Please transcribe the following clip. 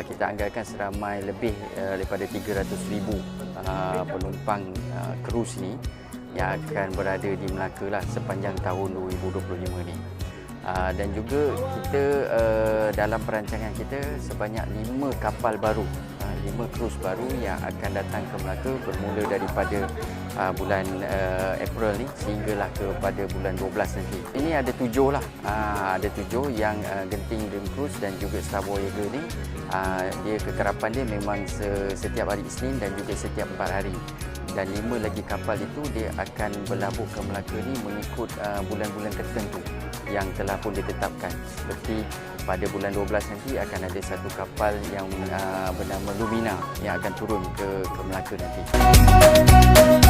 kita anggarkan seramai lebih uh, daripada 300,000 uh, penumpang uh, krus ni yang akan berada di Melaka lah sepanjang tahun 2025 ni. Uh, dan juga kita uh, dalam perancangan kita sebanyak 5 kapal baru, 5 krus baru yang akan datang ke Melaka bermula daripada uh, bulan uh, April ni sehinggalah kepada bulan 12 nanti. Ini ada tujuh lah, uh, ada tujuh yang uh, Genting Dream Cruise dan juga Star Voyager ni. Uh, dia kekerapan dia memang se- setiap hari Isnin dan juga setiap empat hari. Dan lima lagi kapal itu dia akan berlabuh ke Melaka ni mengikut uh, bulan-bulan tertentu yang telah pun ditetapkan. Seperti pada bulan 12 nanti akan ada satu kapal yang uh, bernama Lumina yang akan turun ke ke Melaka nanti.